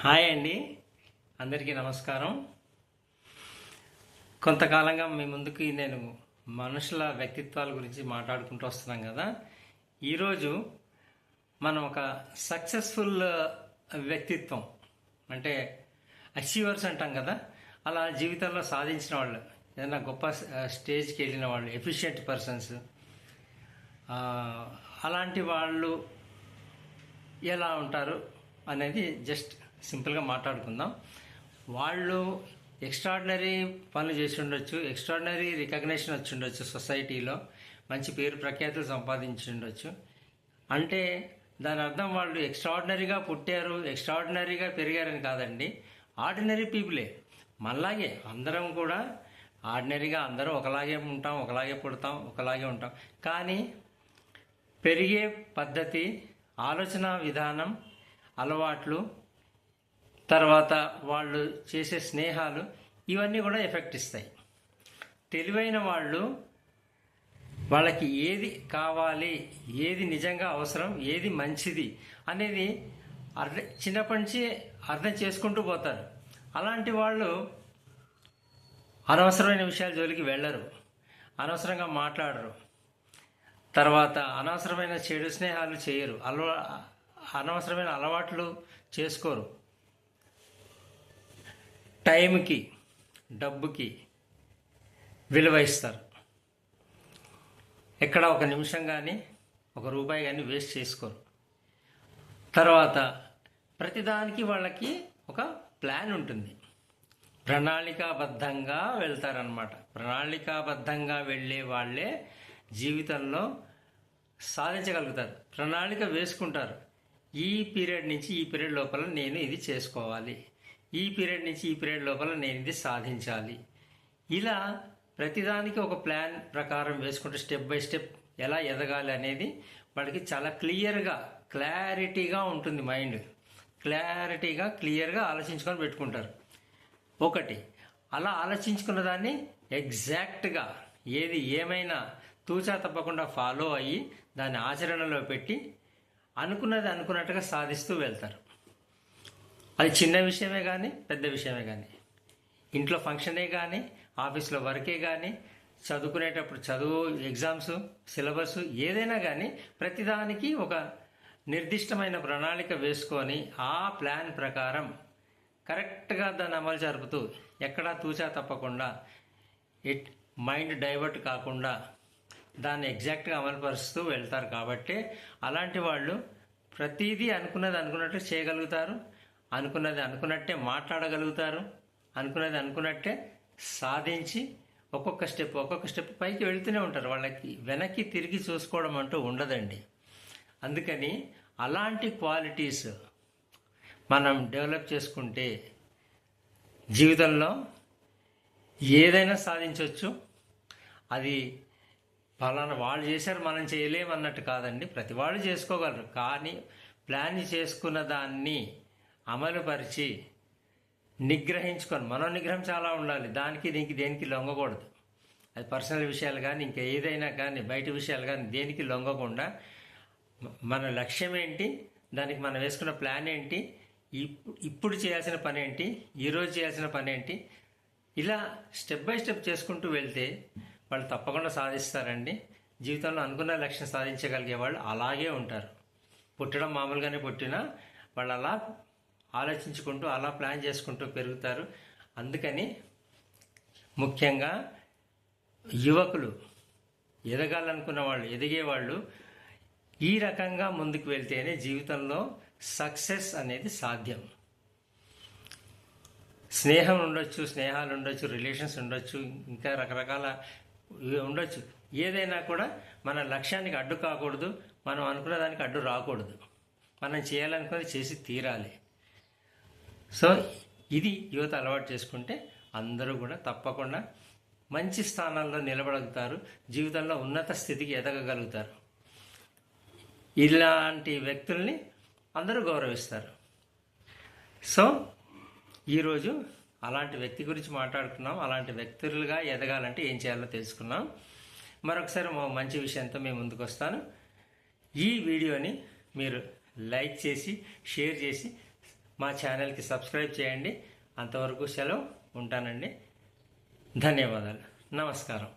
Hi అండి. అందరికీ నమస్కారం. కొంతకాలంగా మీ ముందుకి నేను మనుషుల వ్యక్తిత్వాల గురించి మాట్లాడుకుంటూ వస్తున్నాం కదా. ఈరోజు మనం ఒక సక్సెస్ఫుల్ వ్యక్తిత్వం అంటే అచీవర్స్ అంటాం కదా. అలా జీవితంలో సాధించిన వాళ్ళు ఏదైనా గొప్ప స్టేజ్కి వెళ్ళిన వాళ్ళు ఎఫిషియెంట్ పర్సన్స్ అలాంటి వాళ్ళు ఎలా ఉంటారు అనేది జస్ట్ సింపుల్గా మాట్లాడుకుందాం. వాళ్ళు ఎక్స్ట్రాడినరీ పనులు చేసి ఉండొచ్చు ఎక్స్ట్రాడినరీ రికగ్నేషన్ వచ్చి ఉండొచ్చు సొసైటీలో మంచి పేరు ప్రఖ్యాతులు సంపాదించి ఉండొచ్చు అంటే దాని అర్థం వాళ్ళు ఎక్స్ట్రాడినరీగా పుట్టారు ఎక్స్ట్రాడినరీగా పెరిగారని కాదండి. ఆర్డినరీ పీపులే. మళ్ళాగే అందరం కూడా ఆర్డినరీగా అందరం ఒకలాగే ఉంటాం ఒకలాగే పుడతాం ఒకలాగే ఉంటాం. కానీ పెరిగే పద్ధతి ఆలోచన విధానం అలవాట్లు తర్వాత వాళ్ళు చేసే స్నేహాలు ఇవన్నీ కూడా ఎఫెక్ట్ ఇస్తాయి. తెలివైన వాళ్ళు వాళ్ళకి ఏది కావాలి ఏది నిజంగా అవసరం ఏది మంచిది అనేది అర్థం చిన్నప్పటి నుంచి అర్థం చేసుకుంటూ పోతారు. అలాంటి వాళ్ళు అనవసరమైన విషయాల జోలికి వెళ్ళరు అనవసరంగా మాట్లాడరు. తర్వాత అనవసరమైన చెడు స్నేహాలు చేయరు అలవా అనవసరమైన అలవాట్లు చేసుకోరు. టైంకి డబ్బుకి విలువ ఇస్తారు. ఎక్కడ ఒక నిమిషం కానీ ఒక రూపాయి కానీ వేస్ట్ చేసుకోరు. తర్వాత ప్రతిదానికి వాళ్ళకి ఒక ప్లాన్ ఉంటుంది. ప్రణాళికాబద్ధంగా వెళ్తారనమాట ప్రణాళికాబద్ధంగా వెళ్ళే వాళ్ళే జీవితంలో సాధించగలుగుతారు. ప్రణాళిక వేసుకుంటారు. ఈ పీరియడ్ నుంచి ఈ పీరియడ్ లోపల నేను ఇది చేసుకోవాలి. ఈ పీరియడ్ నుంచి ఈ పీరియడ్ లోపల నేను ఇది సాధించాలి. ఇలా ప్రతిదానికి ఒక ప్లాన్ ప్రకారం వేసుకుంటే స్టెప్ బై స్టెప్ ఎలా ఎదగాలి అనేది వాళ్ళకి చాలా క్లియర్గా క్లారిటీగా ఉంటుంది మైండ్. క్లారిటీగా క్లియర్గా ఆలోచించుకొని పెట్టుకుంటారు. ఒకటి అలా ఆలోచించుకున్న దాన్ని ఎగ్జాక్ట్గా ఏది ఏమైనా తూచా తప్పకుండా ఫాలో అయ్యి దాన్ని ఆచరణలో పెట్టి అనుకున్నది అనుకున్నట్టుగా సాధిస్తూ వెళ్తారు. అది చిన్న విషయమే కానీ పెద్ద విషయమే కానీ ఇంట్లో ఫంక్షనే కానీ ఆఫీస్లో వర్కే కానీ చదువుకునేటప్పుడు చదువు ఎగ్జామ్స్ సిలబస్ ఏదైనా కానీ ప్రతిదానికి ఒక నిర్దిష్టమైన ప్రణాళిక వేసుకొని ఆ ప్లాన్ ప్రకారం కరెక్ట్గా దాన్ని అమలు జరుపుతూ ఎక్కడా తూచా తప్పకుండా ఇట్ మైండ్ డైవర్ట్ కాకుండా దాన్ని ఎగ్జాక్ట్గా అమలుపరుస్తూ వెళ్తారు కాబట్టి అలాంటి వాళ్ళు ప్రతిదీ అనుకున్నది అనుకున్నట్టు చేయగలుగుతారు. అనుకున్నది అనుకున్నట్టే మాట్లాడగలుగుతారు. అనుకున్నది అనుకున్నట్టే సాధించి ఒక్కొక్క స్టెప్ ఒక్కొక్క స్టెప్ పైకి వెళ్తూనే ఉంటారు. వాళ్ళకి వెనక్కి తిరిగి చూసుకోవడం అంటూ ఉండదండి. అందుకని అలాంటి క్వాలిటీస్ మనం డెవలప్ చేసుకుంటే జీవితంలో ఏదైనా సాధించవచ్చు అది ఫలానా వాళ్ళు చేశారు మనం చేయలేమన్నట్టు కాదండి. ప్రతి వాళ్ళు చేసుకోగలరు. కానీ ప్లాన్ చేసుకున్న దాన్ని అమలుపరిచి నిగ్రహించుకొని మనోనిగ్రహం చాలా ఉండాలి. దానికి దీనికి దేనికి లొంగకూడదు. అది పర్సనల్ విషయాలు కానీ ఇంకా ఏదైనా కానీ బయట విషయాలు కానీ దేనికి లొంగకుండా మన లక్ష్యం ఏంటి? దానికి మనం వేసుకున్న ప్లాన్ ఏంటి? ఇప్పుడు చేయాల్సిన పని ఏంటి? ఈరోజు చేయాల్సిన పని ఏంటి? ఇలా స్టెప్ బై స్టెప్ చేసుకుంటూ వెళ్తే వాళ్ళు తప్పకుండా సాధిస్తారండి. జీవితంలో అనుకున్న లక్ష్యం సాధించగలిగే వాళ్ళు అలాగే ఉంటారు. పుట్టడం మామూలుగానే పుట్టినా వాళ్ళు అలా ఆలోచించుకుంటూ అలా ప్లాన్ చేసుకుంటూ పెరుగుతారు. అందుకని ముఖ్యంగా యువకులు ఎదగాలనుకున్న వాళ్ళు ఎదిగేవాళ్ళు ఈ రకంగా ముందుకు వెళ్తేనే జీవితంలో సక్సెస్ అనేది సాధ్యం. స్నేహం ఉండొచ్చు స్నేహాలు ఉండొచ్చు రిలేషన్స్ ఉండొచ్చు ఇంకా రకరకాల ఉండొచ్చు. ఏదైనా కూడా మన లక్ష్యానికి అడ్డు కాకూడదు మనం అనుకున్న దానికి అడ్డు రాకూడదు. మనం చేయాలనుకున్నది చేసి తీరాలి. సో ఇది యువత అలవాటు చేసుకుంటే అందరూ కూడా తప్పకుండా మంచి స్థానాల్లో నిలబడగలుగుతారు జీవితంలో ఉన్నత స్థితికి ఎదగగలుగుతారు. ఇలాంటి వ్యక్తుల్ని అందరూ గౌరవిస్తారు. సో ఈరోజు అలాంటి వ్యక్తి గురించి మాట్లాడుకున్నాం అలాంటి వ్యక్తులుగా ఎదగాలంటే ఏం చేయాలో తెలుసుకున్నాం మరొకసారి మంచి విషయంతో మేము ముందుకు వస్తాను ఈ వీడియోని మీరు లైక్ చేసి షేర్ చేసి మా ఛానల్కి సబ్స్క్రైబ్ చేయండి. అంతవరకు సెలవు ఉంటానండి. ధన్యవాదాలు. నమస్కారం.